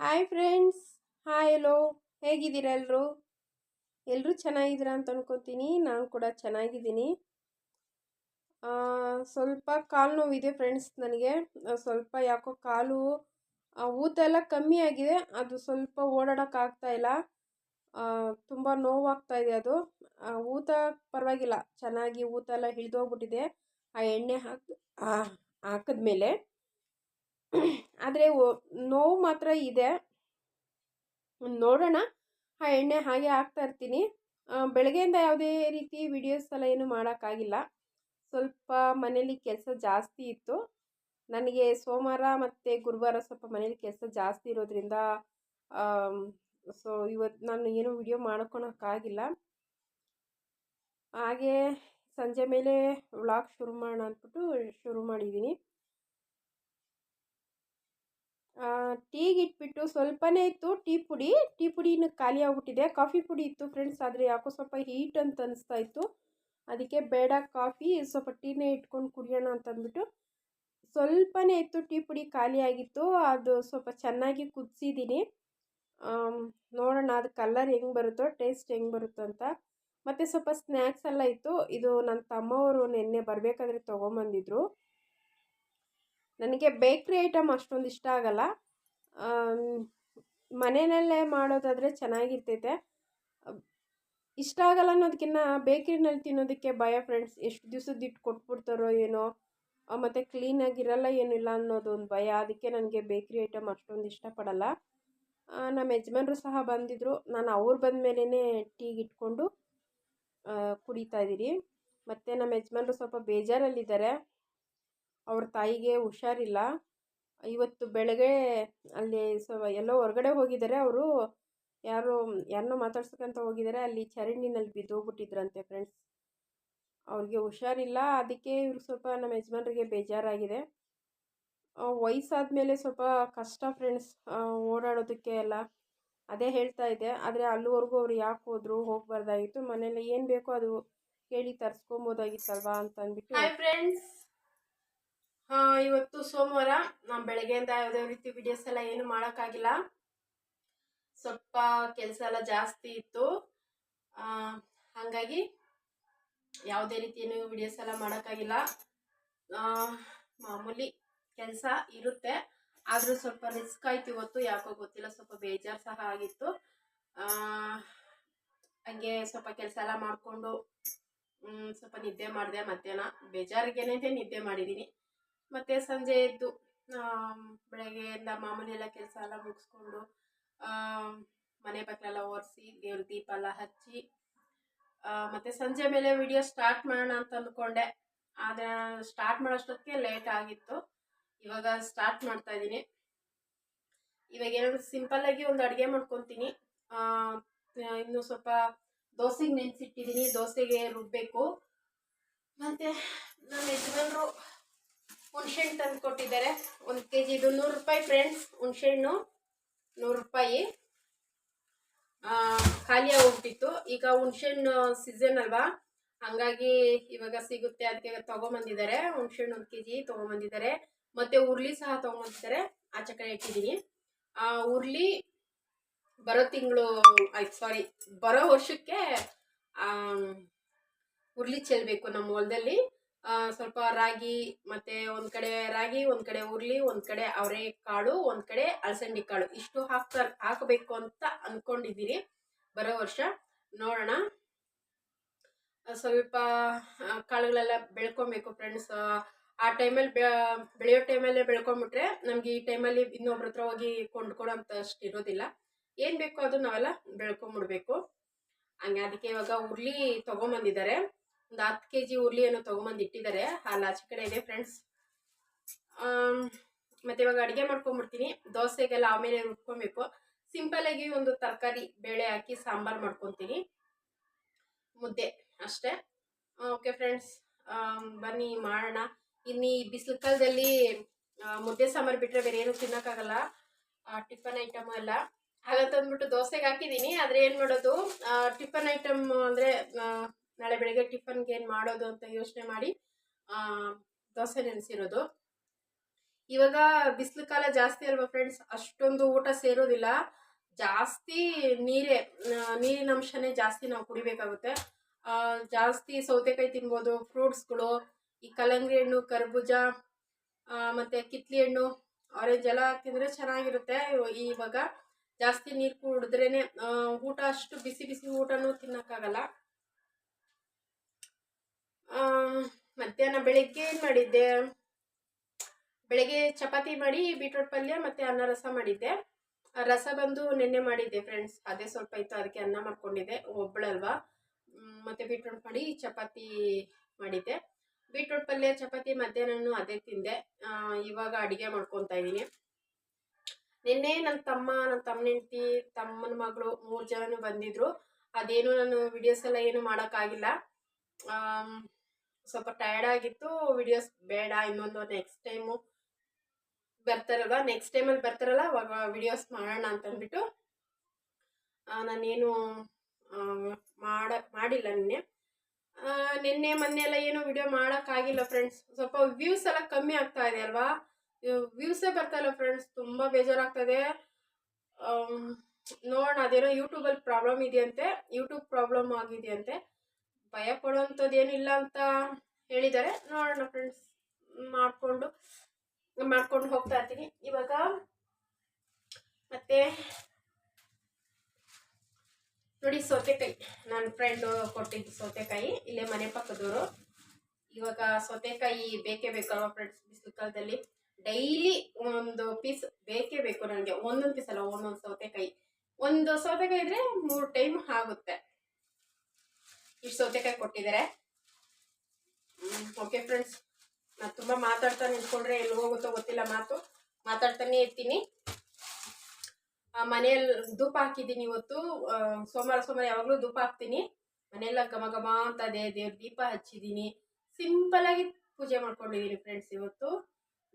Hi friends hi hello ಹೇಗಿದ್ದೀರಾ ಎಲ್ಲರೂ ಎಲ್ಲರೂ ಚೆನ್ನಾಗಿದ್ದೀರಾ ಅಂತ ಅನ್ಕೋತೀನಿ. ನಾನು ಕೂಡ ಚೆನ್ನಾಗಿದ್ದೀನಿ. ಸ್ವಲ್ಪ ಕಾಲು ನೋವಿದೆ ಫ್ರೆಂಡ್ಸ್ ನನಗೆ. ಸ್ವಲ್ಪ ಯಾಕೋ ಕಾಲು ಊತ ಎಲ್ಲ ಕಮ್ಮಿ ಆಗಿದೆ. ಅದು ಸ್ವಲ್ಪ ಓಡಾಡೋಕ್ಕಾಗ್ತಾ ಇಲ್ಲ. ತುಂಬ ನೋವಾಗ್ತಾ ಇದೆ ಅದು. ಊತ ಪರವಾಗಿಲ್ಲ. ಚೆನ್ನಾಗಿ ಊತ ಎಲ್ಲ ಹಿಡಿದೋಗ್ಬಿಟ್ಟಿದೆ. ಆ ಎಣ್ಣೆ ಹಾಕಿ ಹಾಕಿದ್ಮೇಲೆ ಆದರೆ ನೋವು ಮಾತ್ರ ಇದೆ. ನೋಡೋಣ. ಆ ಎಣ್ಣೆ ಹಾಗೆ ಹಾಕ್ತಾ ಇರ್ತೀನಿ. ಬೆಳಗ್ಗೆಯಿಂದ ಯಾವುದೇ ರೀತಿ ವಿಡಿಯೋಸ್ ಎಲ್ಲ ಏನು ಮಾಡೋಕ್ಕಾಗಿಲ್ಲ. ಸ್ವಲ್ಪ ಮನೇಲಿ ಕೆಲಸ ಜಾಸ್ತಿ ಇತ್ತು. ನನಗೆ ಸೋಮವಾರ ಮತ್ತು ಗುರುವಾರ ಸ್ವಲ್ಪ ಮನೇಲಿ ಕೆಲಸ ಜಾಸ್ತಿ ಇರೋದ್ರಿಂದ ಸೊ ಇವತ್ತು ನಾನು ಏನು ವಿಡಿಯೋ ಮಾಡ್ಕೊಳಕ್ಕಾಗಿಲ್ಲ. ಹಾಗೆ ಸಂಜೆ ಮೇಲೆ ವ್ಲಾಗ್ ಶುರು ಮಾಡೋಣ ಅಂದ್ಬಿಟ್ಟು ಶುರು ಮಾಡಿದ್ದೀನಿ. ಟೀಗೆ ಇಟ್ಬಿಟ್ಟು ಸ್ವಲ್ಪನೇ ಇತ್ತು ಟೀ ಪುಡಿ. ಟೀ ಪುಡಿ ಇನ್ನು ಖಾಲಿ ಆಗಿಬಿಟ್ಟಿದೆ. ಕಾಫಿ ಪುಡಿ ಇತ್ತು ಫ್ರೆಂಡ್ಸ್, ಆದರೆ ಯಾಕೋ ಸ್ವಲ್ಪ ಹೀಟ್ ಅಂತ ಅನಿಸ್ತಾ ಇತ್ತು. ಅದಕ್ಕೆ ಬೇಡ, ಕಾಫಿ ಸ್ವಲ್ಪ ಟೀನೇ ಇಟ್ಕೊಂಡು ಕುಡಿಯೋಣ ಅಂತಂದ್ಬಿಟ್ಟು ಸ್ವಲ್ಪನೇ ಇತ್ತು ಟೀ ಪುಡಿ ಖಾಲಿ ಆಗಿತ್ತು. ಅದು ಸ್ವಲ್ಪ ಚೆನ್ನಾಗಿ ಕುದಿಸಿದ್ದೀನಿ. ನೋಡೋಣ ಅದು ಕಲರ್ ಹೆಂಗೆ ಬರುತ್ತೋ, ಟೇಸ್ಟ್ ಹೆಂಗೆ ಬರುತ್ತೋ ಅಂತ. ಮತ್ತು ಸ್ವಲ್ಪ ಸ್ನ್ಯಾಕ್ಸ್ ಎಲ್ಲ ಇತ್ತು. ಇದು ನನ್ನ ತಮ್ಮವರು ನಿನ್ನೆ ಬರಬೇಕಾದ್ರೆ ತೊಗೊಂಬಂದಿದ್ರು. ನನಗೆ ಬೇಕ್ರಿ ಐಟಮ್ ಅಷ್ಟೊಂದು ಇಷ್ಟ ಆಗಲ್ಲ. ಮನೆಯಲ್ಲೇ ಮಾಡೋದಾದರೆ ಚೆನ್ನಾಗಿರ್ತೈತೆ. ಇಷ್ಟ ಆಗಲ್ಲ ಅನ್ನೋದಕ್ಕಿಂತ ಬೇಕ್ರಿನಲ್ಲಿ ತಿನ್ನೋದಕ್ಕೆ ಭಯ ಫ್ರೆಂಡ್ಸ್ ಎಷ್ಟು ದಿವ್ಸದ ಇಟ್ಟು ಕೊಟ್ಬಿಡ್ತಾರೋ ಏನೋ ಮತ್ತು ಕ್ಲೀನಾಗಿರಲ್ಲ ಏನಿಲ್ಲ ಅನ್ನೋದು ಒಂದು ಭಯ. ಅದಕ್ಕೆ ನನಗೆ ಬೇಕ್ರಿ ಐಟಮ್ ಅಷ್ಟೊಂದು ಇಷ್ಟಪಡಲ್ಲ. ನಮ್ಮ ಯಜಮಾನ್ರು ಸಹ ಬಂದಿದ್ದರು ನಾನು ಅವ್ರು ಬಂದ ಮೇಲೇ ಟೀಗೆ ಇಟ್ಕೊಂಡು ಕುಡಿತಾ ಇದ್ದೀರಿ. ಮತ್ತು ನಮ್ಮ ಯಜಮಾನ್ರು ಸ್ವಲ್ಪ ಬೇಜಾರಲ್ಲಿದ್ದಾರೆ. ಅವ್ರ ತಾಯಿಗೆ ಹುಷಾರಿಲ್ಲ. ಇವತ್ತು ಬೆಳಗ್ಗೆ ಅಲ್ಲಿ ಸೊ ಎಲ್ಲೋ ಹೊರಗಡೆ ಹೋಗಿದ್ದಾರೆ ಅವರು. ಯಾರು, ಯಾರನ್ನೋ ಮಾತಾಡ್ಸಕ್ಕಂತ ಹೋಗಿದ್ದಾರೆ. ಅಲ್ಲಿ ಚರಂಡಿನಲ್ಲಿ ಬಿದ್ದೋಗ್ಬಿಟ್ಟಿದ್ರಂತೆ ಫ್ರೆಂಡ್ಸ್. ಅವ್ರಿಗೆ ಹುಷಾರಿಲ್ಲ. ಅದಕ್ಕೆ ಇವ್ರಿಗೆ ಸ್ವಲ್ಪ ನಮ್ಮ ಯಜಮಾನ್ರಿಗೆ ಬೇಜಾರಾಗಿದೆ. ವಯಸ್ಸಾದ ಮೇಲೆ ಸ್ವಲ್ಪ ಕಷ್ಟ ಫ್ರೆಂಡ್ಸ್. ಓಡಾಡೋದಕ್ಕೆ ಎಲ್ಲ ಅದೇ ಹೇಳ್ತಾ ಇದೆ. ಆದರೆ ಅಲ್ಲಿವರೆಗೂ ಅವ್ರು ಯಾಕೆ ಹೋದ್ರು ಹೋಗ್ಬಾರ್ದಾಗಿತ್ತು ಮನೇಲಿ ಏನು ಬೇಕೋ ಅದು ಕೇಳಿ ತರಿಸ್ಕೊಬೋದಾಗಿತ್ತಲ್ವಾ ಅಂತ ಅಂದ್ಬಿಟ್ಟು ಫ್ರೆಂಡ್ಸ್ ಇವತ್ತು ಸೋಮವಾರ ನಾನು ಬೆಳಗ್ಗೆಯಿಂದ ಯಾವುದೇ ರೀತಿ ವಿಡಿಯೋಸ್ ಎಲ್ಲ ಏನು ಮಾಡೋಕ್ಕಾಗಿಲ್ಲ. ಸ್ವಲ್ಪ ಕೆಲಸ ಎಲ್ಲ ಜಾಸ್ತಿ ಇತ್ತು. ಹಾಗಾಗಿ ಯಾವುದೇ ರೀತಿ ಏನು ವಿಡಿಯೋಸ್ ಎಲ್ಲ ಮಾಡೋಕ್ಕಾಗಿಲ್ಲ. ಮಾಮೂಲಿ ಕೆಲಸ ಇರುತ್ತೆ. ಆದರೂ ಸ್ವಲ್ಪ ರಿಸ್ಕ್ ಆಯ್ತು ಇವತ್ತು, ಯಾಕೋ ಗೊತ್ತಿಲ್ಲ, ಸ್ವಲ್ಪ ಬೇಜಾರು ಸಹ ಆಗಿತ್ತು. ಹಂಗೆ ಸ್ವಲ್ಪ ಕೆಲಸ ಎಲ್ಲ ಮಾಡಿಕೊಂಡು ಸ್ವಲ್ಪ ನಿದ್ದೆ ಮಾಡಿದೆ ಮಧ್ಯಾಹ್ನ. ಬೇಜಾರಿಗೇನೆ ನಿದ್ದೆ ಮಾಡಿದ್ದೀನಿ ಮತ್ತು ಸಂಜೆ ಎದ್ದು ಬೆಳಗ್ಗೆಯಿಂದ ಮಾಮೂಲಿ ಎಲ್ಲ ಕೆಲಸ ಎಲ್ಲ ಮುಗಿಸ್ಕೊಂಡು ಮನೆ ಬಾಗಿಲೆಲ್ಲ ಒರೆಸಿ, ದೇವ್ರ ದೀಪ ಎಲ್ಲ ಹಚ್ಚಿ ಮತ್ತು ಸಂಜೆ ಮೇಲೆ ವಿಡಿಯೋ ಸ್ಟಾರ್ಟ್ ಮಾಡೋಣ ಅಂತ ಅಂದ್ಕೊಂಡೆ. ಆದರೆ ಸ್ಟಾರ್ಟ್ ಮಾಡೋಷ್ಟೊತ್ತಿಗೆ ಲೇಟ್ ಆಗಿತ್ತು. ಇವಾಗ ಸ್ಟಾರ್ಟ್ ಮಾಡ್ತಾ ಇದ್ದೀನಿ. ಇವಾಗ ಏನಾದರೂ ಸಿಂಪಲ್ಲಾಗಿ ಒಂದು ಅಡುಗೆ ಮಾಡ್ಕೊತೀನಿ. ಇನ್ನು ಸ್ವಲ್ಪ ದೋಸೆಗೆ ನೆನೆಸಿಟ್ಟಿದ್ದೀನಿ. ದೋಸೆಗೆ ರುಬ್ಬಬೇಕು ಮತ್ತು ಹುಣ್ಸೆಹಣ್ಣು ತಂದು ಕೊಟ್ಟಿದ್ದಾರೆ. ಒಂದು ಕೆ ಜಿ ಇದು ನೂರು ರೂಪಾಯಿ ಫ್ರೆಂಡ್ಸ್ ಹುಣ್ಸೆಹಣ್ಣು ನೂರು ರೂಪಾಯಿ. ಖಾಲಿ ಹೋಗ್ಬಿಟ್ಟಿತ್ತು ಈಗ ಹುಣ್ಸೆಹಣ್ಣು ಸೀಸನ್ ಅಲ್ವಾ? ಹಂಗಾಗಿ ಇವಾಗ ಸಿಗುತ್ತೆ ಅದಕ್ಕೆ ತೊಗೊಂಬಂದಿದ್ದಾರೆ. ಹುಣ್ಸೆಹಣ್ಣು ಒಂದು ಕೆ ಜಿ ತೊಗೊಂಬಂದಿದ್ದಾರೆ. ಮತ್ತು ಉರುಳಿ ಸಹ ತೊಗೊಂಬಂದಿದ್ದಾರೆ. ಆಚೆ ಕಡೆ ಇಟ್ಟಿದ್ದೀನಿ. ಆ ಉರುಳಿ ಬರೋ ತಿಂಗಳು, ಆಯ್ತು ಸಾರಿ ಬರೋ ವರ್ಷಕ್ಕೆ ಉರುಳಿ ಚೆಲ್ಲಬೇಕು ನಮ್ಮ ಹೊಲದಲ್ಲಿ. ಸ್ವಲ್ಪ ರಾಗಿ ಮತ್ತೆ ಒಂದ್ ಕಡೆ ರಾಗಿ, ಒಂದ್ ಕಡೆ ಉರ್ಲಿ, ಒಂದ್ ಕಡೆ ಅವರೆ ಕಾಳು ಒಂದು ಕಡೆ ಅಲಸಂದಿ ಕಾಳು ಇಷ್ಟು ಹಾಕ್ತಾ ಹಾಕಬೇಕು ಅಂತ ಅನ್ಕೊಂಡಿದ್ದೀರಿ ಬರೋ ವರ್ಷ. ನೋಡೋಣ. ಸ್ವಲ್ಪ ಕಾಳುಗಳೆಲ್ಲ ಬೆಳ್ಕೊಬೇಕು ಫ್ರೆಂಡ್ಸ್ ಆ ಟೈಮಲ್ಲಿ ಬೆಳೆಯೋ ಟೈಮಲ್ಲೇ ಬೆಳ್ಕೊಂಬಿಟ್ರೆ ನಮ್ಗೆ ಈ ಟೈಮಲ್ಲಿ ಇನ್ನೊಬ್ರ ಹತ್ರ ಹೋಗಿ ಕೊಂಡ್ಕೊಡೋ ಅಂತ ಅಷ್ಟು ಇರೋದಿಲ್ಲ ಏನು ಬೇಕೋ ಅದು ನಾವೆಲ್ಲ ಬೆಳ್ಕೊಂಬಿಡ್ಬೇಕು. ಹಂಗೆ ಅದಕ್ಕೆ ಇವಾಗ ಉರ್ಲಿ ತೊಗೊಂಬಂದಿದ್ದಾರೆ. ಒಂದು ಹತ್ತು ಕೆ ಜಿ ಏನೋ ತೊಗೊಂಬಂದು ಇಟ್ಟಿದ್ದಾರೆ. ಅಲ್ಲಿ, ಆಚೆ ಕಡೆ ಇದೆ ಫ್ರೆಂಡ್ಸ್ ಮತ್ತು ಇವಾಗ ಅಡುಗೆ ಮಾಡ್ಕೊಂಬಿಡ್ತೀನಿ ದೋಸೆಗೆಲ್ಲ ಆಮೇಲೆ ರುಬ್ಕೊಬೇಕು. ಸಿಂಪಲಾಗಿ ಒಂದು ತರಕಾರಿ, ಬೇಳೆ ಹಾಕಿ ಸಾಂಬಾರು ಮಾಡ್ಕೊತೀನಿ. ಮುದ್ದೆ ಅಷ್ಟೇ. ಓಕೆ ಫ್ರೆಂಡ್ಸ್ ಬನ್ನಿ, ಮಾಡೋಣ. ಇನ್ನು ಈ ಬಿಸಿಲು ಕಾಲದಲ್ಲಿ ಮುದ್ದೆ ಸಾಂಬಾರು ಬಿಟ್ಟರೆ ಬೇರೆ ಏನು ತಿನ್ನೋಕ್ಕಾಗಲ್ಲ. ಟಿಫನ್ ಐಟಮು ಎಲ್ಲ. ಹಾಗಂತಂದ್ಬಿಟ್ಟು ದೋಸೆಗೆ ಹಾಕಿದ್ದೀನಿ. ಆದರೆ ಏನು ಮಾಡೋದು? ಟಿಫನ್ ಐಟಮ್ ಅಂದರೆ ನಾಳೆ ಬೆಳಗ್ಗೆ ಟಿಫನ್ಗೆ ಏನು ಮಾಡೋದು ಅಂತ ಯೋಚನೆ ಮಾಡಿ ದೋಸೆ ನೆನೆಸಿರೋದು. ಇವಾಗ ಬಿಸಿಲು ಕಾಲ ಜಾಸ್ತಿ ಅಲ್ವಾ ಫ್ರೆಂಡ್ಸ್? ಅಷ್ಟೊಂದು ಊಟ ಸೇರೋದಿಲ್ಲ. ಜಾಸ್ತಿ ನೀರೇ ನೀರಿನ ಅಂಶನೇ ಜಾಸ್ತಿ ನಾವು ಕುಡಿಬೇಕಾಗುತ್ತೆ. ಜಾಸ್ತಿ ಸೌತೆಕಾಯಿ ತಿನ್ಬೋದು, ಫ್ರೂಟ್ಸ್ಗಳು, ಈ ಕಲಂಗಡಿ ಹಣ್ಣು, ಕರ್ಬೂಜ ಮತ್ತು ಕಿತ್ಲಿ ಹಣ್ಣು, ಆರೆಂಜ್ ಎಲ್ಲ ತಿಂದರೆ ಚೆನ್ನಾಗಿರುತ್ತೆ. ಇವ- ಇವಾಗ ಜಾಸ್ತಿ ನೀರು ಕುಡಿದ್ರೇ ಊಟ ಅಷ್ಟು ಬಿಸಿ ಬಿಸಿ ಊಟನೂ ತಿನ್ನೋಕ್ಕಾಗಲ್ಲ. ಮಧ್ಯಾಹ್ನ ಬೆಳಿಗ್ಗೆ ಏನು ಮಾಡಿದ್ದೆ? ಬೆಳಗ್ಗೆ ಚಪಾತಿ ಮಾಡಿ ಬೀಟ್ರೋಟ್ ಪಲ್ಯ ಮತ್ತು ಅನ್ನ ರಸ ಮಾಡಿದ್ದೆ. ರಸ ಬಂದು ನಿನ್ನೆ ಮಾಡಿದ್ದೆ ಫ್ರೆಂಡ್ಸ್ ಅದೇ ಸ್ವಲ್ಪ ಇತ್ತು, ಅದಕ್ಕೆ ಅನ್ನ ಮಾಡ್ಕೊಂಡಿದ್ದೆ. ಒಬ್ಬಳಲ್ವಾ ಮತ್ತು ಬೀಟ್ರೋಟ್ ಮಾಡಿ ಚಪಾತಿ ಮಾಡಿದ್ದೆ. ಬೀಟ್ರೋಟ್ ಪಲ್ಯ, ಚಪಾತಿ ಮಧ್ಯಾಹ್ನನೂ ಅದೇ ತಿಂದೆ. ಇವಾಗ ಅಡುಗೆ ಮಾಡ್ಕೊತಾ ಇದ್ದೀನಿ. ನಿನ್ನೆ ನನ್ನ ತಮ್ಮ ನನ್ನ ತಮ್ಮ ಹೆಂಡ್ತಿ, ತಮ್ಮನ ಮಗಳು ಮೂರು ಜನನು ಬಂದಿದ್ರು. ಅದೇನು ನಾನು ವಿಡಿಯೋಸ್ ಎಲ್ಲ ಏನು ಮಾಡೋಕ್ಕಾಗಿಲ್ಲ. ಸ್ವಲ್ಪ ಟಯರ್ಡ್ ಆಗಿತ್ತು ವಿಡಿಯೋಸ್ ಬೇಡ, ಇನ್ನೊಂದು ನೆಕ್ಸ್ಟ್ ಟೈಮು ಬರ್ತಾರಲ್ವ? ನೆಕ್ಸ್ಟ್ ಟೈಮಲ್ಲಿ ಬರ್ತಾರಲ್ಲ, ಅವಾಗ ವಿಡಿಯೋಸ್ ಮಾಡೋಣ ಅಂತಂದ್ಬಿಟ್ಟು ನಾನೇನು ಮಾಡ, ಮಾಡಿಲ್ಲ ನಿನ್ನೆ. ನಿನ್ನೆ, ಮೊನ್ನೆ ಎಲ್ಲ ಏನೂ ವಿಡಿಯೋ ಮಾಡೋಕ್ಕಾಗಿಲ್ಲ ಫ್ರೆಂಡ್ಸ್ ಸ್ವಲ್ಪ ವ್ಯೂಸ್ ಎಲ್ಲ ಕಮ್ಮಿ ಆಗ್ತಾ ಇದೆ ಅಲ್ವಾ? ವ್ಯೂಸೇ ಬರ್ತಾ ಇಲ್ಲ ಫ್ರೆಂಡ್ಸ್ ತುಂಬ ಬೇಜಾರಾಗ್ತದೆ ನೋಡೋಣ, ಅದೇನೋ ಯೂಟ್ಯೂಬಲ್ಲಿ ಪ್ರಾಬ್ಲಮ್ ಇದೆಯಂತೆ ಯೂಟ್ಯೂಬ್ ಪ್ರಾಬ್ಲಮ್ ಆಗಿದೆಯಂತೆ ಭಯ ಪಡುವಂಥದ್ದು ಏನಿಲ್ಲ ಅಂತ ಹೇಳಿದ್ದಾರೆ. ನೋಡೋಣ ಫ್ರೆಂಡ್ಸ್ ಮಾಡಿಕೊಂಡು, ಮಾಡ್ಕೊಂಡು ಹೋಗ್ತಾ ಇರ್ತೀನಿ. ಇವಾಗ ಮತ್ತೆ ನೋಡಿ ಸೌತೆಕಾಯಿ. ನನ್ನ ಫ್ರೆಂಡು ಕೊಟ್ಟಿದ್ದು ಸೌತೆಕಾಯಿ. ಇಲ್ಲೇ ಮನೆ ಪಕ್ಕದವರು. ಇವಾಗ ಸೌತೆಕಾಯಿ ಬೇಕೇ ಬೇಕಲ್ವ ಫ್ರೆಂಡ್ಸ್ ಬಿಸಿಲು ಕಾಲದಲ್ಲಿ ಡೈಲಿ ಒಂದು ಪೀಸ್ ಬೇಕೇ ಬೇಕು ನನಗೆ. ಒಂದೊಂದು ಪೀಸ್ ಅಲ್ಲ, ಒಂದೊಂದು ಸೌತೆಕಾಯಿ. ಒಂದು ಸೌತೆಕಾಯಿ ಇದ್ರೆ ಮೂರು ಟೈಮ್ ಆಗುತ್ತೆ. ಇಷ್ಟು ಸೌತೆಕಾಯಿ ಕೊಟ್ಟಿದ್ದಾರೆ ಓಕೆ ಫ್ರೆಂಡ್ಸ್ ನಾನು ತುಂಬ ಮಾತಾಡ್ತಾ ನಿಂತ್ಕೊಂಡ್ರೆ ಎಲ್ಲಿ ಹೋಗುತ್ತೋ ಗೊತ್ತಿಲ್ಲ ಮಾತು. ಮಾತಾಡ್ತಾನೆ ಇರ್ತೀನಿ. ಮನೆಯಲ್ಲಿ ಧೂಪ ಹಾಕಿದ್ದೀನಿ ಇವತ್ತು. ಸೋಮವಾರ ಸೋಮವಾರ ಯಾವಾಗಲೂ ಧೂಪ ಹಾಕ್ತೀನಿ. ಮನೆಯೆಲ್ಲ ಘಮ ಘಮ ಅಂತ ಅದೇ ದೇವ್ರ ದೀಪ ಹಚ್ಚಿದ್ದೀನಿ. ಆಗಿ ಪೂಜೆ ಮಾಡ್ಕೊಂಡಿದ್ದೀನಿ ಫ್ರೆಂಡ್ಸ್ ಇವತ್ತು.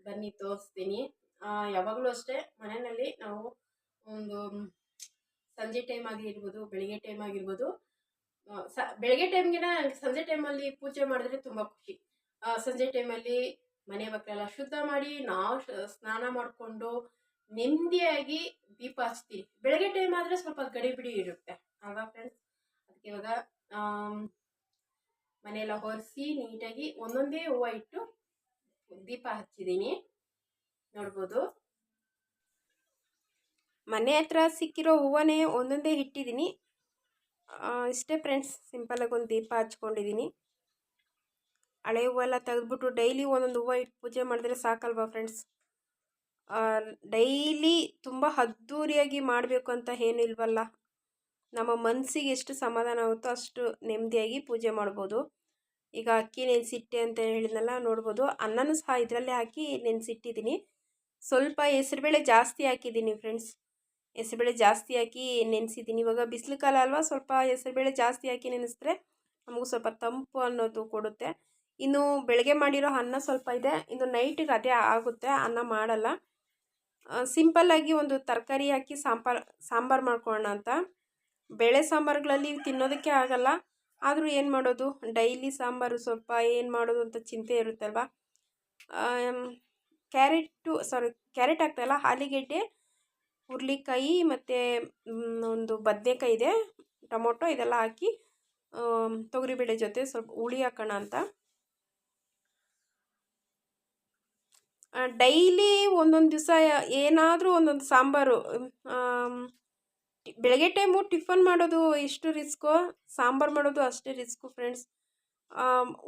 ಬನ್ನಿ ತೋರಿಸ್ತೀನಿ. ಯಾವಾಗಲೂ ಅಷ್ಟೇ ಮನೆಯಲ್ಲಿ ನಾವು ಒಂದು ಸಂಜೆ ಟೈಮ್ ಆಗಿರ್ಬೋದು, ಬೆಳಿಗ್ಗೆ ಟೈಮ್ ಆಗಿರ್ಬೋದು ಸ, ಬೆಳಗ್ಗೆ ಟೈಮ್ಗಿನ ಸಂಜೆ ಟೈಮಲ್ಲಿ ಪೂಜೆ ಮಾಡಿದ್ರೆ ತುಂಬ ಖುಷಿ. ಸಂಜೆ ಟೈಮಲ್ಲಿ ಮನೆ ಮಕ್ಕಳೆಲ್ಲ ಶುದ್ಧ ಮಾಡಿ ನಾವು ಸ್ನಾನ ಮಾಡಿಕೊಂಡು ನೆಮ್ಮದಿಯಾಗಿ ದೀಪ ಹಚ್ತೀವಿ. ಬೆಳಗ್ಗೆ ಟೈಮ್ ಆದರೆ ಸ್ವಲ್ಪ ಗಡಿಬಿಡಿ ಇರುತ್ತೆ. ಅಲ್ವಾ ಫ್ರೆಂಡ್ಸ್ ಅದಕ್ಕೆ ಇವಾಗ ಮನೆಯೆಲ್ಲ ಹೊರಿಸಿ ನೀಟಾಗಿ ಒಂದೊಂದೇ ಹೂವು ಇಟ್ಟು ದೀಪ ಹಚ್ಚಿದ್ದೀನಿ. ನೋಡ್ಬೋದು. ಮನೆ ಹತ್ರ ಸಿಕ್ಕಿರೋ ಹೂವನೇ ಒಂದೊಂದೇ ಇಟ್ಟಿದ್ದೀನಿ. ಇಷ್ಟೇ ಫ್ರೆಂಡ್ಸ್ ಸಿಂಪಲಾಗಿ ಒಂದು ದೀಪ ಹಚ್ಕೊಂಡಿದ್ದೀನಿ ಹಳೆ ಹೂವೆಲ್ಲ ತೆಗೆದ್ಬಿಟ್ಟು ಡೈಲಿ ಒಂದೊಂದು ಹೂವು ಇಟ್ಟು ಪೂಜೆ ಮಾಡಿದ್ರೆ ಸಾಕಲ್ವಾ ಫ್ರೆಂಡ್ಸ್ ಡೈಲಿ ತುಂಬ ಅದ್ದೂರಿಯಾಗಿ ಮಾಡಬೇಕು ಅಂತ ಏನು ಇಲ್ವಲ್ಲ? ನಮ್ಮ ಮನಸ್ಸಿಗೆ ಎಷ್ಟು ಸಮಾಧಾನ ಆಗುತ್ತೋ ಅಷ್ಟು ನೆಮ್ಮದಿಯಾಗಿ ಪೂಜೆ ಮಾಡ್ಬೋದು. ಈಗ ಅಕ್ಕಿ ನೆನೆಸಿಟ್ಟೆ ಅಂತ ಹೇಳಿದ್ನೆಲ್ಲ, ನೋಡ್ಬೋದು. ಅನ್ನನೂ ಸಹ ಇದರಲ್ಲೇ ಹಾಕಿ ನೆನೆಸಿಟ್ಟಿದ್ದೀನಿ ಸ್ವಲ್ಪ ಹೆಸರುಬೇಳೆ ಜಾಸ್ತಿ ಹಾಕಿದ್ದೀನಿ ಫ್ರೆಂಡ್ಸ್ ಹೆಸ್ರುಬೇಳೆ ಜಾಸ್ತಿ ಹಾಕಿ ನೆನೆಸಿದ್ದೀನಿ. ಇವಾಗ ಬಿಸಿಲು ಕಾಲ ಅಲ್ವಾ? ಸ್ವಲ್ಪ ಹೆಸರುಬೇಳೆ ಜಾಸ್ತಿ ಹಾಕಿ ನೆನೆಸಿದ್ರೆ ನಮಗೂ ಸ್ವಲ್ಪ ತಂಪು ಅನ್ನೋದು ಕೊಡುತ್ತೆ. ಇನ್ನು ಬೆಳಗ್ಗೆ ಮಾಡಿರೋ ಅನ್ನ ಸ್ವಲ್ಪ ಇದೆ. ಇನ್ನು ನೈಟಿಗೆ ಅದೇ ಆಗುತ್ತೆ. ಅನ್ನ ಮಾಡಲ್ಲ. ಸಿಂಪಲ್ಲಾಗಿ ಒಂದು ತರಕಾರಿ ಹಾಕಿ ಸಾಂಬಾರು ಸಾಂಬಾರು ಮಾಡ್ಕೊಳ್ಳೋಣ ಅಂತ. ಬೇಳೆ ಸಾಂಬಾರುಗಳಲ್ಲಿ ತಿನ್ನೋದಕ್ಕೆ ಆಗಲ್ಲ. ಆದರೂ ಏನು ಮಾಡೋದು? ಡೈಲಿ ಸಾಂಬಾರು ಸ್ವಲ್ಪ ಏನು ಮಾಡೋದು ಅಂತ ಚಿಂತೆ ಇರುತ್ತಲ್ವ? ಕ್ಯಾರೆಟು ಸಾರಿ ಕ್ಯಾರೆಟ್ ಹಾಕ್ತಾಯಿಲ್ಲ ಆಲೂಗೆಡ್ಡೆ ಹುರ್ಲಿಕಾಯಿ ಮತ್ತು ಒಂದು ಬದನೇಕಾಯಿ ಇದೆ, ಟೊಮೊಟೊ ಇದೆಲ್ಲ ಹಾಕಿ ತೊಗರಿಬೇಳೆ ಜೊತೆ ಸ್ವಲ್ಪ ಹುಳಿ ಹಾಕೋಣ ಅಂತ. ಡೈಲಿ ಒಂದೊಂದು ದಿವಸ ಏನಾದರೂ ಒಂದೊಂದು ಸಾಂಬಾರು ಬೆಳಗ್ಗೆ ಟೈಮು ಟಿಫನ್ ಮಾಡೋದು ಎಷ್ಟು ರಿಸ್ಕು, ಸಾಂಬಾರು ಮಾಡೋದು ಅಷ್ಟೇ ರಿಸ್ಕು ಫ್ರೆಂಡ್ಸ್.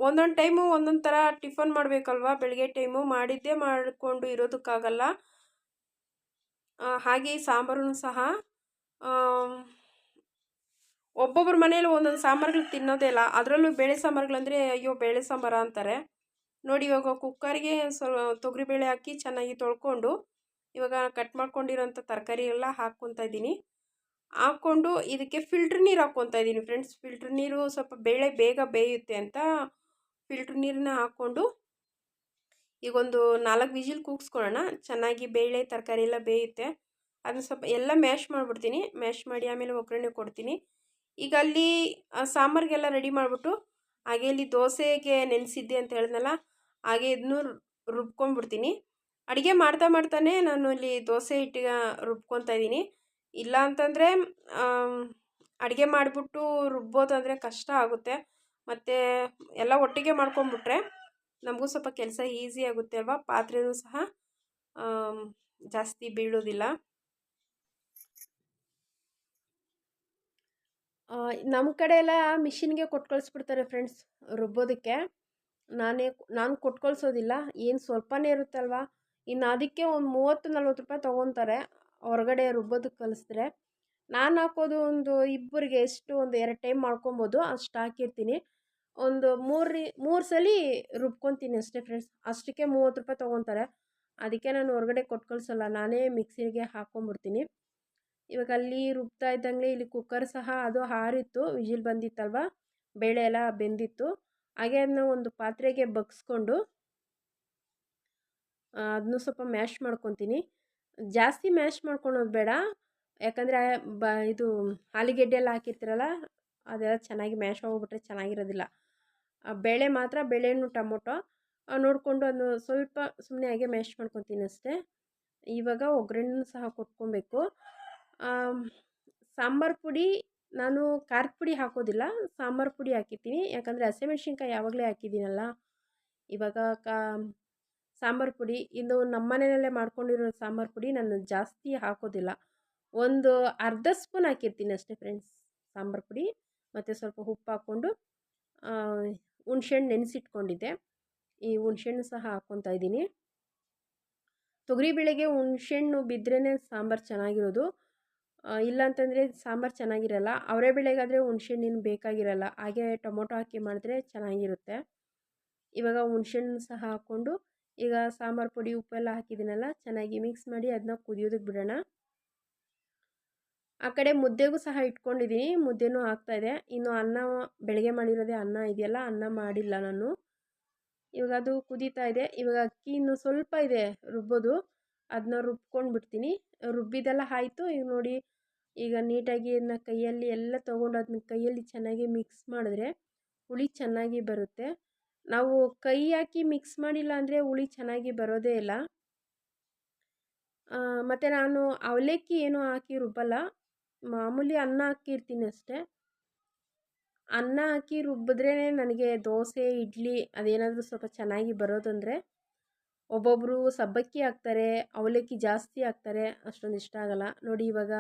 ಒಂದೊಂದು ಟೈಮು ಒಂದೊಂದು ಥರ ಟಿಫನ್ ಮಾಡಬೇಕಲ್ವಾ, ಬೆಳಗ್ಗೆ ಟೈಮು ಮಾಡಿದ್ದೇ ಮಾಡಿಕೊಂಡು ಇರೋದಕ್ಕಾಗಲ್ಲ. ಹಾಗೆ ಸಾಂಬಾರು ಸಹ ಒಬ್ಬೊಬ್ಬರ ಮನೇಲಿ ಒಂದೊಂದು ಸಾಂಬಾರುಗಳು ತಿನ್ನೋದೇ ಇಲ್ಲ. ಅದರಲ್ಲೂ ಬೇಳೆ ಸಾಂಬಾರುಗಳಂದರೆ ಅಯ್ಯೋ, ಬೇಳೆ ಸಾಂಬಾರ ಅಂತಾರೆ. ನೋಡಿ, ಇವಾಗ ಕುಕ್ಕರ್ಗೆ ಸ್ವಲ್ಪ ತೊಗರಿಬೇಳೆ ಹಾಕಿ ಚೆನ್ನಾಗಿ ತೊಳ್ಕೊಂಡು, ಇವಾಗ ಕಟ್ ಮಾಡ್ಕೊಂಡಿರೋಂಥ ತರಕಾರಿ ಎಲ್ಲ ಹಾಕ್ಕೊತಾ ಇದ್ದೀನಿ. ಹಾಕ್ಕೊಂಡು ಇದಕ್ಕೆ ಫಿಲ್ಟ್ರ್ ನೀರು ಹಾಕ್ಕೊತಾ ಇದ್ದೀನಿ. ಫ್ರೆಂಡ್ಸ್, ಫಿಲ್ಟ್ರ್ ನೀರು ಸ್ವಲ್ಪ ಬೇಳೆ ಬೇಗ ಬೇಯುತ್ತೆ ಅಂತ, ಫಿಲ್ಟ್ರ್ ನೀರನ್ನ ಹಾಕ್ಕೊಂಡು ಈಗೊಂದು ನಾಲ್ಕು ವಿಜಿಲ್ ಕೂಗಿಸ್ಕೊಳ್ಳೋಣ. ಚೆನ್ನಾಗಿ ಬೇಳೆ, ತರಕಾರಿ ಎಲ್ಲ ಬೇಯುತ್ತೆ. ಅದನ್ನ ಸ್ವಲ್ಪ ಎಲ್ಲ ಮ್ಯಾಶ್ ಮಾಡಿಬಿಡ್ತೀನಿ. ಮ್ಯಾಶ್ ಮಾಡಿ ಆಮೇಲೆ ಒಗ್ಗರಣೆ ಕೊಡ್ತೀನಿ. ಈಗ ಅಲ್ಲಿ ಸಾಂಬಾರಿಗೆಲ್ಲ ರೆಡಿ ಮಾಡಿಬಿಟ್ಟು, ಹಾಗೆ ಇಲ್ಲಿ ದೋಸೆಗೆ ನೆನೆಸಿದ್ದೆ ಅಂತ ಹೇಳಿದ್ನಲ್ಲ, ಹಾಗೆ ಇದನ್ನು ರುಬ್ಕೊಂಡ್ಬಿಡ್ತೀನಿ. ಅಡುಗೆ ಮಾಡ್ತಾ ಮಾಡ್ತಾನೆ ನಾನು ಇಲ್ಲಿ ದೋಸೆ ಹಿಟ್ಟಿಗೆ ರುಬ್ಕೊತಾ ಇದ್ದೀನಿ. ಇಲ್ಲ ಅಂತಂದರೆ ಅಡುಗೆ ಮಾಡಿಬಿಟ್ಟು ರುಬ್ಬೋದಂದರೆ ಕಷ್ಟ ಆಗುತ್ತೆ. ಮತ್ತು ಎಲ್ಲ ಒಟ್ಟಿಗೆ ಮಾಡ್ಕೊಂಬಿಟ್ರೆ ನಮಗೂ ಸ್ವಲ್ಪ ಕೆಲಸ ಈಸಿ ಆಗುತ್ತೆ ಅಲ್ವಾ? ಪಾತ್ರೆನೂ ಸಹ ಜಾಸ್ತಿ ಬೀಳೋದಿಲ್ಲ. ನಮ್ಮ ಕಡೆ ಎಲ್ಲ ಮಿಷಿನ್ಗೆ ಕೊಟ್ಟು ಕಳಿಸ್ಬಿಡ್ತಾರೆ ಫ್ರೆಂಡ್ಸ್, ರುಬ್ಬೋದಕ್ಕೆ. ನಾನೇ, ನಾನು ಕೊಟ್ಟು ಕಳಿಸೋದಿಲ್ಲ ಏನು ಸ್ವಲ್ಪನೇ ಇರುತ್ತಲ್ವ ಇನ್ನು ಅದಕ್ಕೆ ಒಂದು ಮೂವತ್ತು, ನಲ್ವತ್ತು ರೂಪಾಯಿ ತೊಗೊತಾರೆ, ಹೊರಗಡೆ ರುಬ್ಬೋದಕ್ಕೆ ಕಲಿಸಿದ್ರೆ. ನಾನು ಹಾಕೋದು ಒಂದು ಇಬ್ಬರಿಗೆ ಎಷ್ಟು, ಒಂದು ಎರಡು ಟೈಮ್ ಮಾಡ್ಕೊಬೋದು, ಅಷ್ಟು ಹಾಕಿರ್ತೀನಿ. ಒಂದು ಮೂರು ಮೂರು ಸಲ ರುಬ್ಕೊತೀನಿ ಅಷ್ಟೇ ಫ್ರೆಂಡ್ಸ್ ಅಷ್ಟಕ್ಕೆ ಮೂವತ್ತು ರೂಪಾಯಿ ತೊಗೊತಾರೆ. ಅದಕ್ಕೆ ನಾನು ಹೊರಗಡೆ ಕೊಟ್ಟು ಕಳಿಸಲ್ಲ ನಾನೇ ಮಿಕ್ಸಿಗೆ ಹಾಕ್ಕೊಂಬಿಡ್ತೀನಿ ಇವಾಗ ಅಲ್ಲಿ ರುಬ್ತಾ ಇದ್ದಂಗೆ ಇಲ್ಲಿ ಕುಕ್ಕರ್ ಸಹ ಅದು ಹಾರಿತ್ತು. ವಿಜಿಲ್ ಬಂದಿತ್ತಲ್ವ? ಬೇಳೆ ಎಲ್ಲ ಬೆಂದಿತ್ತು. ಹಾಗೆ ಅದನ್ನ ಒಂದು ಪಾತ್ರೆಗೆ ಬಗ್ಸ್ಕೊಂಡು ಅದನ್ನು ಸ್ವಲ್ಪ ಮ್ಯಾಶ್ ಮಾಡ್ಕೊತೀನಿ. ಜಾಸ್ತಿ ಮ್ಯಾಶ್ ಮಾಡ್ಕೊಳೋದು ಬೇಡ ಯಾಕಂದರೆ ಬ, ಇದು ಆಲೂಗೆಡ್ಡೆ ಎಲ್ಲ ಹಾಕಿರ್ತೀರಲ್ಲ, ಅದೆಲ್ಲ ಚೆನ್ನಾಗಿ ಮ್ಯಾಶ್ ಆಗೋಗ್ಬಿಟ್ರೆ ಚೆನ್ನಾಗಿರೋದಿಲ್ಲ. ಬೇಳೆ ಮಾತ್ರ ಬೇಳೆನೂ ಟೊಮೊಟೊ ನೋಡಿಕೊಂಡು ಅದನ್ನು ಸ್ವಲ್ಪ ಸುಮ್ಮನೆ ಹಾಗೆ ಮ್ಯಾಶ್ ಮಾಡ್ಕೊತೀನಿ ಅಷ್ಟೇ. ಇವಾಗ ಒಗ್ಗರಣೆನೂ ಸಹ ಕೊಟ್ಕೊಬೇಕು. ಸಾಂಬಾರು ಪುಡಿ ನಾನು ಖಾರದ ಪುಡಿ ಹಾಕೋದಿಲ್ಲ, ಸಾಂಬಾರು ಪುಡಿ ಹಾಕಿರ್ತೀನಿ. ಯಾಕಂದರೆ ಹಸಿಮೆಣ್ಸಿನ್ಕಾಯಿ ಯಾವಾಗಲೇ ಹಾಕಿದ್ದೀನಲ್ಲ, ಇವಾಗ ಕಾ, ಸಾಂಬಾರು ಪುಡಿ, ಇದು ನಮ್ಮ ಮನೆಯಲ್ಲೇ ಮಾಡ್ಕೊಂಡಿರೋ ಸಾಂಬಾರು ಪುಡಿ ನಾನು ಜಾಸ್ತಿ ಹಾಕೋದಿಲ್ಲ. ಒಂದು ಅರ್ಧ ಸ್ಪೂನ್ ಹಾಕಿರ್ತೀನಿ ಅಷ್ಟೇ ಫ್ರೆಂಡ್ಸ್, ಸಾಂಬಾರು ಪುಡಿ. ಮತ್ತು ಸ್ವಲ್ಪ ಉಪ್ಪು ಹಾಕ್ಕೊಂಡು ಹುಣ್ಸೆಹಣ್ಣು ನೆನೆಸಿಟ್ಕೊಂಡಿದ್ದೆ. ಈ ಹುಣ್ಸೆಹಣ್ಣು ಸಹ ಹಾಕ್ಕೊತಾ ಇದ್ದೀನಿ. ತೊಗರಿಬೇಳೆಗೆ ಹುಣ್ಸೆಹಣ್ಣು ಬಿದ್ರೇ ಸಾಂಬಾರು ಚೆನ್ನಾಗಿರೋದು. ಇಲ್ಲ ಅಂತಂದರೆ ಸಾಂಬಾರು ಚೆನ್ನಾಗಿರಲ್ಲ. ಅವರೇ ಬೇಳೆಗಾದರೆ ಹುಣ್ಸೆಹಣ್ಣಿನ ಬೇಕಾಗಿರಲ್ಲ. ಹಾಗೆ ಟೊಮೊಟೊ ಹಾಕಿ ಮಾಡಿದ್ರೆ ಚೆನ್ನಾಗಿರುತ್ತೆ. ಇವಾಗ ಹುಣ್ಸೆಹಣ್ಣು ಸಹ ಹಾಕ್ಕೊಂಡು ಈಗ ಸಾಂಬಾರು ಪುಡಿ ಉಪ್ಪೆಲ್ಲ ಹಾಕಿದ್ದೀನಲ್ಲ ಚೆನ್ನಾಗಿ ಮಿಕ್ಸ್ ಮಾಡಿ ಅದನ್ನ ಕುದಿಯೋದಕ್ಕೆ ಬಿಡೋಣ. ಆ ಕಡೆ ಮುದ್ದೆಗೂ ಸಹ ಇಟ್ಕೊಂಡಿದ್ದೀನಿ ಮುದ್ದೆನೂ ಇದೆ. ಇನ್ನು ಅನ್ನ ಬೆಳಗ್ಗೆ ಮಾಡಿರೋದೇ ಅನ್ನ ಇದೆಯಲ್ಲ, ಅನ್ನ ಮಾಡಿಲ್ಲ ನಾನು. ಇವಾಗ ಅದು ಕುದೀತಾ ಇದೆ. ಇವಾಗ ಅಕ್ಕಿ ಇನ್ನು ಸ್ವಲ್ಪ ಇದೆ ರುಬ್ಬೋದು. ಅದನ್ನ ರುಬ್ಕೊಂಡು ಬಿಡ್ತೀನಿ. ರುಬ್ಬಿದೆಲ್ಲ ಆಯಿತು. ಈಗ ನೋಡಿ, ಈಗ ನೀಟಾಗಿ ಅದನ್ನ ಕೈಯಲ್ಲಿ ಎಲ್ಲ ತೊಗೊಂಡು ಅದನ್ನ ಕೈಯಲ್ಲಿ ಚೆನ್ನಾಗಿ ಮಿಕ್ಸ್ ಮಾಡಿದ್ರೆ ಹುಳಿ ಚೆನ್ನಾಗಿ ಬರುತ್ತೆ. ನಾವು ಕೈ ಹಾಕಿ ಮಿಕ್ಸ್ ಮಾಡಿಲ್ಲ ಅಂದರೆ ಹುಳಿ ಚೆನ್ನಾಗಿ ಬರೋದೇ ಇಲ್ಲ. ಮತ್ತು ನಾನು ಅವಲಕ್ಕಿ ಏನೂ ಹಾಕಿ ರುಬ್ಬಲ್ಲ. ಮಾಮೂಲಿ ಅನ್ನ ಹಾಕಿರ್ತೀನಿ ಅಷ್ಟೇ. ಅನ್ನ ಹಾಕಿ ರುಬ್ಬಿದ್ರೆ ನನಗೆ ದೋಸೆ, ಇಡ್ಲಿ ಅದೇನಾದರೂ ಸ್ವಲ್ಪ ಚೆನ್ನಾಗಿ ಬರೋದಂದರೆ ಒಬ್ಬೊಬ್ಬರು ಸಬ್ಬಕ್ಕಿ ಹಾಕ್ತಾರೆ, ಅವಲಕ್ಕಿ ಜಾಸ್ತಿ ಹಾಕ್ತಾರೆ, ಅಷ್ಟೊಂದು ಇಷ್ಟ ಆಗಲ್ಲ. ನೋಡಿ ಇವಾಗ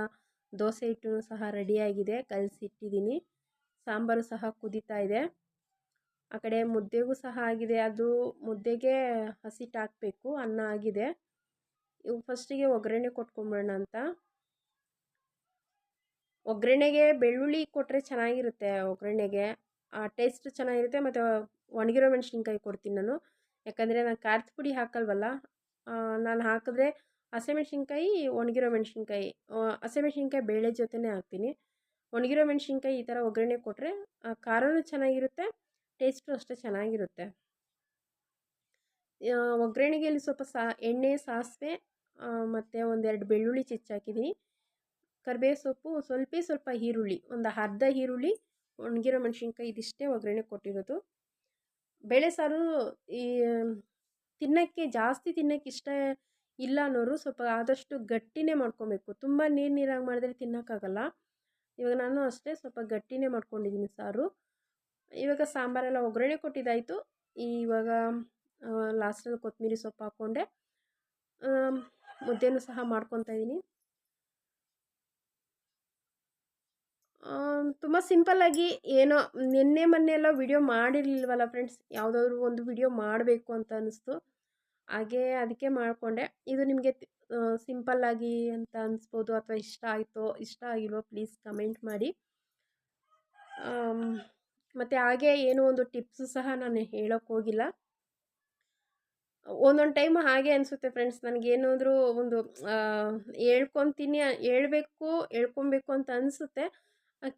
ದೋಸೆ ಹಿಟ್ಟು ಸಹ ರೆಡಿಯಾಗಿದೆ ಕಲಸಿಟ್ಟಿದ್ದೀನಿ ಸಾಂಬಾರು ಸಹ ಕುದೀತಾ ಇದೆ. ಆ ಕಡೆ ಮುದ್ದೆಗೂ ಸಹ ಆಗಿದೆ. ಅದು ಮುದ್ದೆಗೆ ಹಸಿಟ್ಟು ಹಾಕಬೇಕು, ಅನ್ನ ಆಗಿದೆ. ಇವು ಫಸ್ಟಿಗೆ ಒಗ್ಗರಣೆ ಕೊಟ್ಕೊಂಬಿಡೋಣ ಅಂತ. ಒಗ್ಗರಣೆಗೆ ಬೆಳ್ಳುಳ್ಳಿ ಕೊಟ್ಟರೆ ಚೆನ್ನಾಗಿರುತ್ತೆ ಒಗ್ಗರಣೆಗೆ. ಟೇಸ್ಟ್ ಚೆನ್ನಾಗಿರುತ್ತೆ ಮತ್ತು ಒಣಗಿರೋ ಮೆಣಸಿನ್ಕಾಯಿ ಕೊಡ್ತೀನಿ ನಾನು. ಯಾಕಂದರೆ ನಾನು ಖಾರದ ಪುಡಿ ಹಾಕಲ್ವಲ್ಲ ನಾನು ಹಾಕಿದ್ರೆ ಹಸಿಮೆಣ್ಸಿನ್ಕಾಯಿ ಒಣಗಿರೋ ಮೆಣಸಿನ್ಕಾಯಿ ಹಸಿಮೆಣ್ಸಿನ್ಕಾಯಿ ಬೇಳೆ ಜೊತೆನೇ ಹಾಕ್ತೀನಿ. ಒಣಗಿರೋ ಮೆಣಸಿನ್ಕಾಯಿ ಈ ಥರ ಒಗ್ಗರಣೆ ಕೊಟ್ಟರೆ ಖಾರವೂ ಚೆನ್ನಾಗಿರುತ್ತೆ ಟೇಸ್ಟು ಅಷ್ಟೇ ಚೆನ್ನಾಗಿರುತ್ತೆ. ಒಗ್ಗರಣೆಗೆ ಇಲ್ಲಿ ಸ್ವಲ್ಪ ಸಾ, ಎಣ್ಣೆ, ಸಾಸಿವೆ ಮತ್ತು ಒಂದೆರಡು ಬೆಳ್ಳುಳ್ಳಿ ಹಾಕಿದ್ದೀನಿ ಕರಿಬೇವು ಸೊಪ್ಪು ಸ್ವಲ್ಪ ಸ್ವಲ್ಪ ಈರುಳ್ಳಿ, ಒಂದು ಅರ್ಧ ಈರುಳ್ಳಿ, ಒಣಗಿರೋ ಮೆಣಸಿನ್ಕಾಯಿ ಇದಿಷ್ಟೇ ಒಗ್ಗರಣೆ ಕೊಟ್ಟಿರೋದು. ಬೇಳೆ ಸಾರು ಈ ತಿನ್ನೋಕ್ಕೆ, ಜಾಸ್ತಿ ತಿನ್ನೋಕ್ಕೆ ಇಷ್ಟ ಇಲ್ಲ ಅನ್ನೋರು ಸ್ವಲ್ಪ ಆದಷ್ಟು ಗಟ್ಟಿನೇ ಮಾಡ್ಕೊಬೇಕು. ತುಂಬ ನೀರು ನೀರಾಗಿ ಮಾಡಿದ್ರೆ ತಿನ್ನೋಕ್ಕಾಗಲ್ಲ. ಇವಾಗ ನಾನು ಅಷ್ಟೇ ಸ್ವಲ್ಪ ಗಟ್ಟಿನೇ ಮಾಡ್ಕೊಂಡಿದ್ದೀನಿ ಸಾರು. ಇವಾಗ ಸಾಂಬಾರೆಲ್ಲ ಒಗ್ಗರಣೆ ಕೊಟ್ಟಿದ್ದಾಯಿತು. ಇವಾಗ ಲಾಸ್ಟಲ್ಲಿ ಕೊತ್ತಂಬರಿ ಸೊಪ್ಪು ಹಾಕ್ಕೊಂಡೆ. ಮುದ್ದೆನೂ ಸಹ ಮಾಡ್ಕೊತಾ ಇದ್ದೀನಿ ತುಂಬ ಸಿಂಪಲ್ಲಾಗಿ ಏನೋ ನಿನ್ನೆ ಮೊನ್ನೆ ಎಲ್ಲ ವಿಡಿಯೋ ಮಾಡಿರಲಿಲ್ವಲ್ಲ ಫ್ರೆಂಡ್ಸ್ ಯಾವುದಾದ್ರೂ ಒಂದು ವಿಡಿಯೋ ಮಾಡಬೇಕು ಅಂತ ಅನ್ನಿಸ್ತು ಹಾಗೇ ಅದಕ್ಕೆ ಮಾಡಿಕೊಂಡೆ. ಇದು ನಿಮಗೆ ಸಿಂಪಲ್ಲಾಗಿ ಅಂತ ಅನಿಸ್ಬೋದು ಅಥವಾ ಇಷ್ಟ ಆಯಿತೋ, ಇಷ್ಟ ಆಗಿಲ್ವೋ ಪ್ಲೀಸ್ ಕಮೆಂಟ್ ಮಾಡಿ. ಮತ್ತು ಹಾಗೆ ಏನೋ ಒಂದು ಟಿಪ್ಸು ಸಹ ನಾನು ಹೇಳೋಕ್ಕೆ ಹೋಗಿಲ್ಲ. ಒಂದೊಂದು ಟೈಮ್ ಹಾಗೆ ಅನಿಸುತ್ತೆ ಫ್ರೆಂಡ್ಸ್ ನನಗೇನಾದರೂ ಒಂದು ಹೇಳ್ಕೊತೀನಿ, ಹೇಳಬೇಕು, ಹೇಳ್ಕೊಬೇಕು ಅಂತ ಅನಿಸುತ್ತೆ.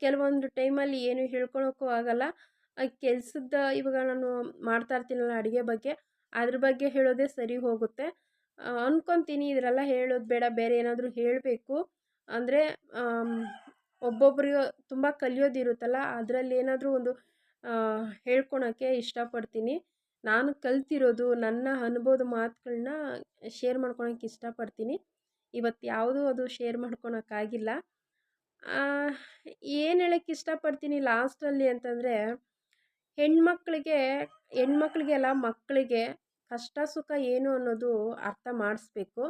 ಕೆಲವೊಂದು ಟೈಮಲ್ಲಿ ಏನು ಹೇಳ್ಕೊಳಕ್ಕೂ ಆಗಲ್ಲ. ಕೆಲಸದ ಇವಾಗ ನಾನು ಮಾಡ್ತಾ ಇರ್ತೀನಲ್ಲ ಅಡುಗೆ ಬಗ್ಗೆ, ಅದ್ರ ಬಗ್ಗೆ ಹೇಳೋದೇ ಸರಿ ಹೋಗುತ್ತೆ. ಅಂದ್ಕೊತೀನಿ ಇದರೆಲ್ಲ ಹೇಳೋದು ಬೇಡ, ಬೇರೆ ಏನಾದರೂ ಹೇಳಬೇಕು. ಅಂದರೆ ಒಬ್ಬೊಬ್ರಿಗೆ ತುಂಬ ಕಲಿಯೋದಿರುತ್ತಲ್ಲ, ಅದರಲ್ಲಿ ಏನಾದರೂ ಒಂದು ಹೇಳ್ಕೊಳಕ್ಕೆ ಇಷ್ಟಪಡ್ತೀನಿ. ನಾನು ಕಲ್ತಿರೋದು, ನನ್ನ ಅನುಭವದ ಮಾತುಗಳನ್ನ ಶೇರ್ ಮಾಡ್ಕೊಳಕ್ಕೆ ಇಷ್ಟಪಡ್ತೀನಿ. ಇವತ್ತು ಯಾವುದೂ ಅದು ಶೇರ್ ಮಾಡ್ಕೊಳಕ್ಕಾಗಿಲ್ಲ. ಏನು ಹೇಳಕ್ಕೆ ಇಷ್ಟಪಡ್ತೀನಿ ಲಾಸ್ಟಲ್ಲಿ ಅಂತಂದರೆ, ಹೆಣ್ಮಕ್ಳಿಗೆ ಹೆಣ್ಮಕ್ಳಿಗೆ ಅಲ್ಲ ಮಕ್ಕಳಿಗೆ ಕಷ್ಟ ಸುಖ ಏನು ಅನ್ನೋದು ಅರ್ಥ ಮಾಡಿಸ್ಬೇಕು.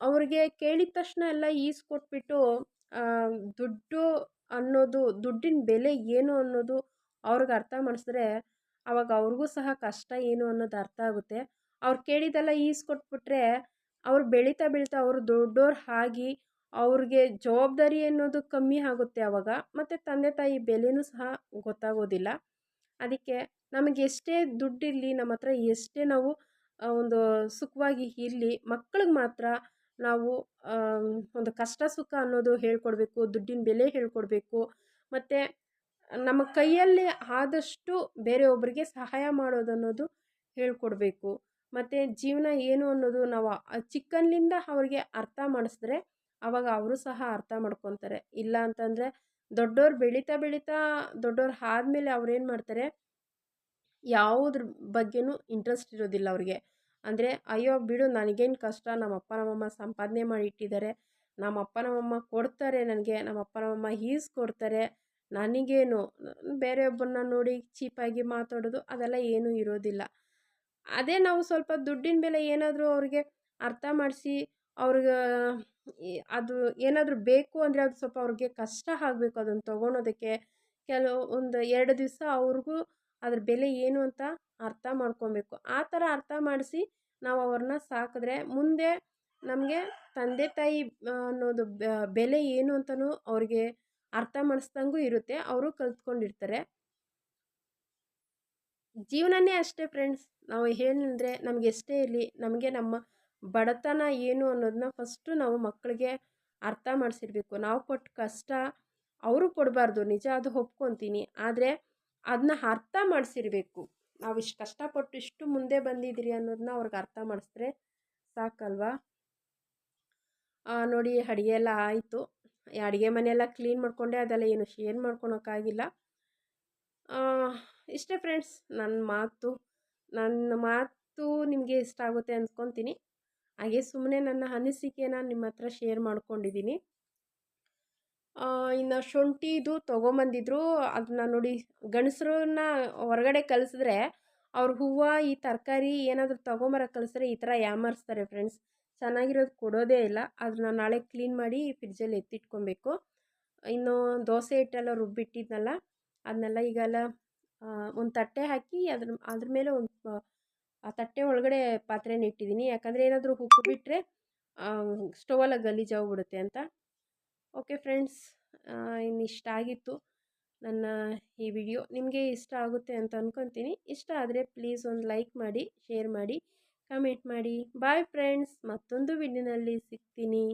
ಅವ್ರಿಗೆ ಕೇಳಿದ ತಕ್ಷಣ ಎಲ್ಲ ಈಸ್ಕೊಟ್ಬಿಟ್ಟು ದುಡ್ಡು ಅನ್ನೋದು, ದುಡ್ಡಿನ ಬೆಲೆ ಏನು ಅನ್ನೋದು ಅವ್ರಿಗೆ ಅರ್ಥ ಮಾಡಿಸಿದ್ರೆ ಆವಾಗ ಅವ್ರಿಗೂ ಸಹ ಕಷ್ಟ ಏನು ಅನ್ನೋದು ಅರ್ಥ ಆಗುತ್ತೆ. ಅವ್ರು ಕೇಳಿದ್ದೆಲ್ಲ ಈಸ್ಕೊಟ್ಬಿಟ್ರೆ ಅವ್ರು ಬೆಳೀತಾ ಬೆಳೀತಾ ಅವರು ದೊಡ್ಡೋರು ಆಗಿ ಅವ್ರಿಗೆ ಜವಾಬ್ದಾರಿ ಅನ್ನೋದು ಕಮ್ಮಿ ಆಗುತ್ತೆ ಆವಾಗ ಮತ್ತು ತಂದೆ ತಾಯಿ ಬೆಲೆನೂ ಸಹ ಗೊತ್ತಾಗೋದಿಲ್ಲ. ಅದಕ್ಕೆ ನಮಗೆ ಎಷ್ಟೇ ದುಡ್ಡಿರಲಿ, ನಮ್ಮ ಹತ್ರ ಎಷ್ಟೇ ನಾವು ಒಂದು ಸುಖವಾಗಿ ಇರಲಿ, ಮಕ್ಳಿಗೆ ಮಾತ್ರ ನಾವು ಒಂದು ಕಷ್ಟ ಸುಖ ಅನ್ನೋದು ಹೇಳ್ಕೊಡ್ಬೇಕು, ದುಡ್ಡಿನ ಬೆಲೆ ಹೇಳ್ಕೊಡ್ಬೇಕು, ಮತ್ತು ನಮ್ಮ ಕೈಯಲ್ಲಿ ಆದಷ್ಟು ಬೇರೆಯೊಬ್ಬರಿಗೆ ಸಹಾಯ ಮಾಡೋದು ಅನ್ನೋದು ಹೇಳ್ಕೊಡ್ಬೇಕು. ಮತ್ತು ಜೀವನ ಏನು ಅನ್ನೋದು ನಾವು ಚಿಕ್ಕಂದ್ಲಿಂದ ಅವ್ರಿಗೆ ಅರ್ಥ ಮಾಡಿಸಿದ್ರೆ ಆವಾಗ ಅವರು ಸಹ ಅರ್ಥ ಮಾಡ್ಕೊತಾರೆ. ಇಲ್ಲ ಅಂತಂದರೆ ದೊಡ್ಡವ್ರು ಬೆಳೀತಾ ಬೆಳೀತಾ ದೊಡ್ಡವ್ರು ಆದಮೇಲೆ ಅವ್ರೇನು ಮಾಡ್ತಾರೆ? ಯಾವುದ್ರ ಬಗ್ಗೆನೂ ಇಂಟ್ರೆಸ್ಟ್ ಇರೋದಿಲ್ಲ ಅವ್ರಿಗೆ. ಅಂದರೆ ಅಯ್ಯೋ ಬಿಡು ನನಗೇನು ಕಷ್ಟ ನಮ್ಮ ಅಪ್ಪ ನಮ್ಮಮ್ಮ ಸಂಪಾದನೆ ಮಾಡಿ ಇಟ್ಟಿದ್ದಾರೆ ನಮ್ಮ ಅಪ್ಪ ನಮ್ಮಮ್ಮ ಕೊಡ್ತಾರೆ ನನಗೆ ನಮ್ಮ ಅಪ್ಪ ನಮ್ಮಮ್ಮ ಈಸ್ಕೊಡ್ತಾರೆ ನನಗೇನು? ಬೇರೆಯೊಬ್ಬರನ್ನ ನೋಡಿ ಚೀಪಾಗಿ ಮಾತಾಡೋದು ಅದೆಲ್ಲ ಏನೂ ಇರೋದಿಲ್ಲ. ಅದೇ ನಾವು ಸ್ವಲ್ಪ ದುಡ್ಡಿನ ಬೆಲೆ ಏನಾದರೂ ಅವ್ರಿಗೆ ಅರ್ಥ ಮಾಡಿಸಿ ಅವ್ರಿಗೆ ಅದು ಏನಾದರೂ ಬೇಕು ಅಂದರೆ ಅದು ಸ್ವಲ್ಪ ಅವ್ರಿಗೆ ಕಷ್ಟ ಆಗಬೇಕು ಅದನ್ನು ತೊಗೊಳೋದಕ್ಕೆ ಕೆಲವು ಒಂದು ಎರಡು ದಿವಸ ಅವ್ರಿಗೂ ಅದ್ರ ಬೆಲೆ ಏನು ಅಂತ ಅರ್ಥ ಮಾಡ್ಕೊಬೇಕು. ಆ ಥರ ಅರ್ಥ ಮಾಡಿಸಿ ನಾವು ಅವ್ರನ್ನ ಸಾಕಿದ್ರೆ ಮುಂದೆ ನಮಗೆ ತಂದೆ ತಾಯಿ ಅನ್ನೋದು ಬೆಲೆ ಏನು ಅಂತಲೂ ಅವ್ರಿಗೆ ಅರ್ಥ ಮಾಡಿಸ್ದಂಗೂ ಇರುತ್ತೆ. ಅವರು ಕಲ್ತ್ಕೊಂಡಿರ್ತಾರೆ. ಜೀವನನೇ ಅಷ್ಟೇ ಫ್ರೆಂಡ್ಸ್ ನಾವು ಹೇಳಿದ್ರೆ ನಮ್ಗೆ ಎಷ್ಟೇ ಇರಲಿ, ನಮಗೆ ನಮ್ಮ ಬಡತನ ಏನು ಅನ್ನೋದನ್ನ ಫಸ್ಟು ನಾವು ಮಕ್ಕಳಿಗೆ ಅರ್ಥ ಮಾಡಿಸಿರ್ಬೇಕು. ನಾವು ಕೊಟ್ಟ ಕಷ್ಟ ಅವರು ಕೊಡಬಾರ್ದು. ನಿಜ ಅದು ಒಪ್ಕೊತೀನಿ. ಆದರೆ ಅದನ್ನ ಅರ್ಥ ಮಾಡಿಸಿರ್ಬೇಕು. ನಾವು ಇಷ್ಟು ಕಷ್ಟಪಟ್ಟು ಇಷ್ಟು ಮುಂದೆ ಬಂದಿದ್ದೀರಿ ಅನ್ನೋದನ್ನ ಅವ್ರಿಗೆ ಅರ್ಥ ಮಾಡಿಸಿದ್ರೆ ಸಾಕಲ್ವಾ? ನೋಡಿ ಅಡುಗೆ ಎಲ್ಲ ಆಯಿತು. ಅಡುಗೆ ಮನೆಯೆಲ್ಲ ಕ್ಲೀನ್ ಮಾಡಿಕೊಂಡೆ. ಅದೆಲ್ಲ ಏನು ಶೇರ್ ಮಾಡ್ಕೊಳೋಕ್ಕಾಗಿಲ್ಲ. ಇಷ್ಟೇ ಫ್ರೆಂಡ್ಸ್. ನನ್ನ ಮಾತು ನನ್ನ ಮಾತು ನಿಮಗೆ ಇಷ್ಟ ಆಗುತ್ತೆ ಅಂದ್ಕೊತೀನಿ. ಹಾಗೆ ಸುಮ್ಮನೆ ನನ್ನ ಅನಿಸಿಕೆನ ನಿಮ್ಮ ಹತ್ರ ಶೇರ್ ಮಾಡ್ಕೊಂಡಿದ್ದೀನಿ. ಇನ್ನು ಶುಂಠಿದು ತೊಗೊಂಬಂದಿದ್ರು ಅದನ್ನ ನೋಡಿ ಗಂಡಸ್ರನ್ನ ಹೊರಗಡೆ ಕಲಿಸಿದ್ರೆ ಅವ್ರ ಹೂವು, ಈ ತರಕಾರಿ ಏನಾದರೂ ತೊಗೊಂಬರ ಕಳಿಸಿದ್ರೆ ಈ ಥರ ಯಾಮಾರಿಸ್ತಾರೆ ಫ್ರೆಂಡ್ಸ್ ಚೆನ್ನಾಗಿರೋದು ಕೊಡೋದೇ ಇಲ್ಲ. ಅದನ್ನ ನಾಳೆ ಕ್ಲೀನ್ ಮಾಡಿ ಫ್ರಿಡ್ಜಲ್ಲಿ ಎತ್ತಿಟ್ಕೊಬೇಕು. ಇನ್ನು ದೋಸೆ ಹಿಟ್ಟೆಲ್ಲ ರುಬ್ಬಿಟ್ಟಿದ್ನಲ್ಲ ಅದನ್ನೆಲ್ಲ ಈಗೆಲ್ಲ ಒಂದು ತಟ್ಟೆ ಹಾಕಿ ಅದ್ರ ಅದ್ರ ಮೇಲೆ ಒಂದು ಆ ತಟ್ಟೆ ಒಳಗಡೆ ಪಾತ್ರೆನ ಇಟ್ಟಿದ್ದೀನಿ. ಯಾಕಂದರೆ ಏನಾದರೂ ಉಪ್ಪು ಬಿಟ್ಟರೆ ಸ್ಟೋವೆಲ್ಲ ಗಲೀಜಾಗ್ಬಿಡುತ್ತೆ ಅಂತ. ಓಕೆ ಫ್ರೆಂಡ್ಸ್ ಇನ್ನು ಇಷ್ಟ ಆಗಿತ್ತು ನನ್ನ ಈ ವಿಡಿಯೋ. ನಿಮಗೆ ಇಷ್ಟ ಆಗುತ್ತೆ ಅಂತ ಅಂದ್ಕೊತೀನಿ ಇಷ್ಟ ಆದರೆ ಪ್ಲೀಸ್ ಒಂದು ಲೈಕ್ ಮಾಡಿ, ಶೇರ್ ಮಾಡಿ, ಕಮೆಂಟ್ ಮಾಡಿ. ಬಾಯ್ ಫ್ರೆಂಡ್ಸ್, ಮತ್ತೊಂದು ವಿಡಿಯೋನಲ್ಲಿ ಸಿಗ್ತೀನಿ.